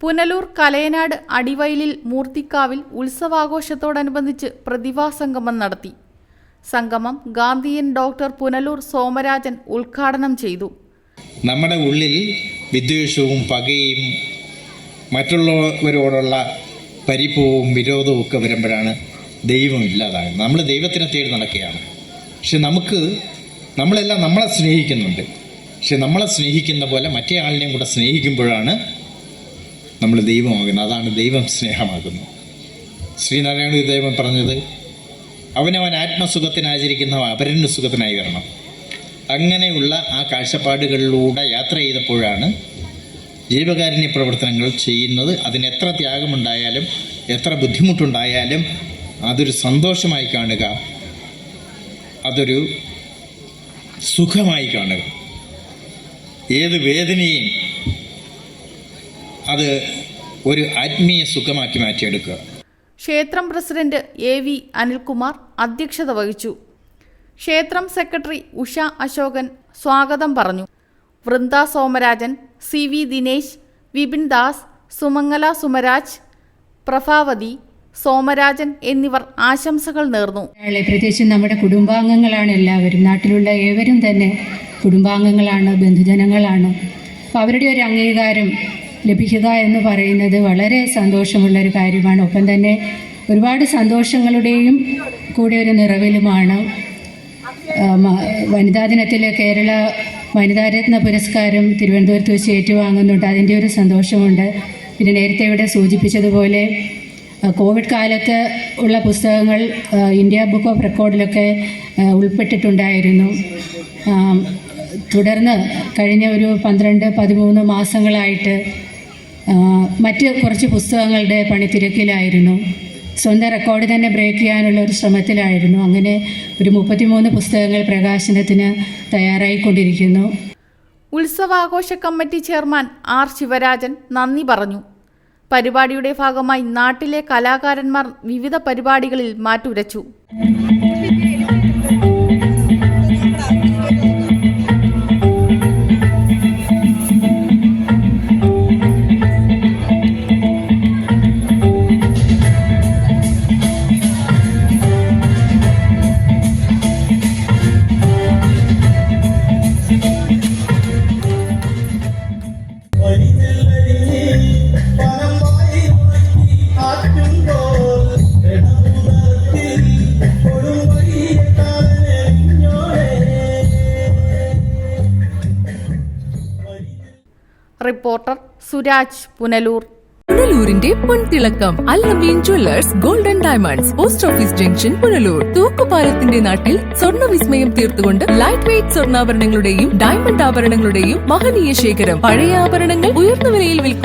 പുനലൂർ കലയനാട് അടിവയലിൽ മൂർത്തിക്കാവിൽ ഉത്സവാഘോഷത്തോടനുബന്ധിച്ച് പ്രതിഭാസംഗമം നടത്തി. സംഗമം ഗാന്ധിയൻ ഡോക്ടർ പുനലൂർ സോമരാജൻ ഉദ്ഘാടനം ചെയ്തു. നമ്മുടെ ഉള്ളിൽ വിദ്വേഷവും പകയും മറ്റുള്ളവരോടുള്ള പരിപ്പവും വിരോധവും ഒക്കെ വരുമ്പോഴാണ് ദൈവം ഇല്ലാതാകുന്നത്. നമ്മൾ ദൈവത്തിനെ തേടി നടക്കുകയാണ്. പക്ഷെ നമുക്ക് നമ്മളെല്ലാം നമ്മളെ സ്നേഹിക്കുന്നുണ്ട്. പക്ഷെ നമ്മളെ സ്നേഹിക്കുന്ന പോലെ മറ്റേ ആളിനെയും കൂടെ സ്നേഹിക്കുമ്പോഴാണ് നമ്മൾ ദൈവമാകുന്നത് അതാണ് ദൈവം സ്നേഹമാകുന്നത് ശ്രീനാരായണ ദൈവം പറഞ്ഞത് അവനവൻ ആത്മസുഖത്തിന് ആചരിക്കുന്ന അപരന് സുഖത്തിനായി വരണം. അങ്ങനെയുള്ള ആ കാഴ്ചപ്പാടുകളിലൂടെ യാത്ര ചെയ്തപ്പോഴാണ് ജീവകാരുണ്യ പ്രവർത്തനങ്ങൾ ചെയ്യുന്നത്. അതിന് എത്ര ത്യാഗമുണ്ടായാലും എത്ര ബുദ്ധിമുട്ടുണ്ടായാലും അതൊരു സന്തോഷമായി കാണുക അതൊരു സുഖമായി കാണുക. ഏത് വേദനയും അത് ഒരു ആത്മീയ സുഖമാക്കി മാറ്റിയെടുക്കുക. ക്ഷേത്രം പ്രസിഡന്റ് എ വി അനിൽകുമാർ അധ്യക്ഷത വഹിച്ചു. ക്ഷേത്രം സെക്രട്ടറി ഉഷ അശോകൻ സ്വാഗതം പറഞ്ഞു. വൃന്ദ സോമരാജൻ സി വി ദിനേശ് വിപിൻ ദാസ് സുമംഗല സുമരാജ് പ്രഭാവതി സോമരാജൻ എന്നിവർ ആശംസകൾ നേർന്നു. പ്രത്യേകിച്ചും നമ്മുടെ കുടുംബാംഗങ്ങളാണ് എല്ലാവരും. നാട്ടിലുള്ള ഏവരും തന്നെ കുടുംബാംഗങ്ങളാണ് ബന്ധുജനങ്ങളാണ്. അപ്പോൾ അവരുടെ ഒരു അംഗീകാരം ലഭിക്കുക എന്ന് പറയുന്നത് വളരെ സന്തോഷമുള്ളൊരു കാര്യമാണ്. ഒപ്പം തന്നെ ഒരുപാട് സന്തോഷങ്ങളുടെയും കൂടെ ഒരു നിറവിലുമാണ്. വനിതാ ദിനത്തിൽ കേരള വനിതാ രത്ന പുരസ്കാരം തിരുവനന്തപുരത്ത് വെച്ച് ഏറ്റുവാങ്ങുന്നുണ്ട്. അതിന്റെ ഒരു സന്തോഷമുണ്ട്. പിന്നെ നേരത്തെ ഇവിടെ സൂചിപ്പിച്ചതുപോലെ കോവിഡ് കാലത്ത് ഉള്ള പുസ്തകങ്ങൾ ഇന്ത്യ ബുക്ക് ഓഫ് റെക്കോർഡിലൊക്കെ ഉൾപ്പെട്ടിട്ടുണ്ടായിരുന്നു. തുടർന്ന് കഴിഞ്ഞ ഒരു പന്ത്രണ്ട് പതിമൂന്ന് മാസങ്ങളായിട്ട് മറ്റ് കുറച്ച് പുസ്തകങ്ങളുടെ പണിത്തിരക്കിലായിരുന്നു. സ്വന്തം റെക്കോർഡ് തന്നെ ബ്രേക്ക് ചെയ്യാനുള്ള ഒരു ശ്രമത്തിലായിരുന്നു. അങ്ങനെ ഒരു മുപ്പത്തിമൂന്ന് പുസ്തകങ്ങൾ പ്രകാശനത്തിന് തയ്യാറായിക്കൊണ്ടിരിക്കുന്നു. ഉത്സവാഘോഷ കമ്മിറ്റി ചെയർമാൻ ആർ ശിവരാജൻ നന്ദി പറഞ്ഞു. പരിപാടിയുടെ ഭാഗമായി നാട്ടിലെ കലാകാരന്മാർ വിവിധ പരിപാടികളിൽ മാറ്റുരച്ചു. റിപ്പോർട്ടർ സുരാജ് പുനലൂർ. പുനലൂരിന്റെ പൊൻതിളക്കം Alameen jewellers golden diamonds post office junction Punalur. തൂക്കുപാലത്തിന്റെ നാട്ടിൽ സ്വർണ വിസ്മയം തീർത്തുകൊണ്ട് ലൈറ്റ് വെയിറ്റ് സ്വർണാഭരണങ്ങളുടെയും ഡയമണ്ട് ആഭരണങ്ങളുടെയും മഹനീയ ശേഖരം. പഴയ ആഭരണങ്ങൾ